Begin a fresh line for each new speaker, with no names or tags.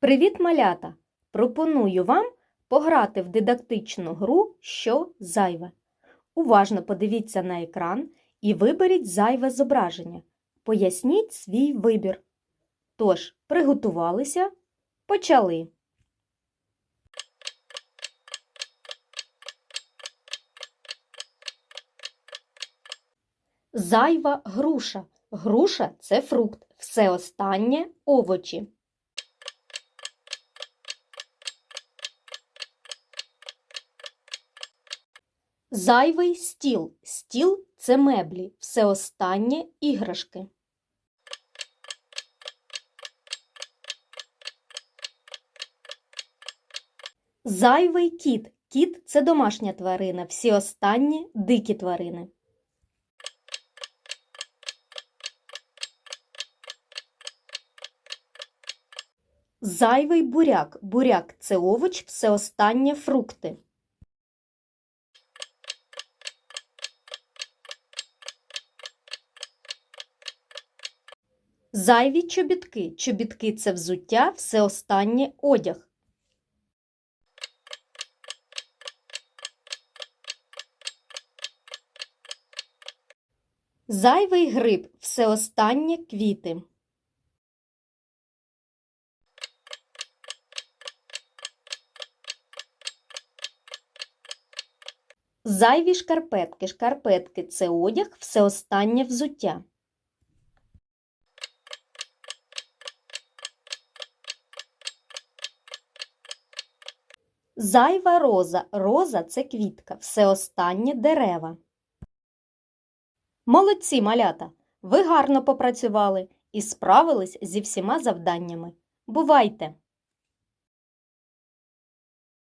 Привіт, малята! Пропоную вам пограти в дидактичну гру Що зайве. Уважно подивіться на екран і виберіть зайве зображення. Поясніть свій вибір. Тож, приготувалися, почали. Зайва груша. Груша це фрукт. Все останнє овочі. Зайвий стіл. Стіл це меблі. Все останнє іграшки. Зайвий кіт. Кіт це домашня тварина. Всі останні дикі тварини. Зайвий буряк. Буряк це овоч, все останнє фрукти. Зайві чобітки. Чобітки це взуття, все останнє одяг. Зайвий гриб, все останнє квіти. Зайві шкарпетки. Шкарпетки це одяг, все останнє взуття. Зайва роза. Роза це квітка, все останнє дерева. Молодці, малята! Ви гарно попрацювали і справились зі всіма завданнями. Бувайте!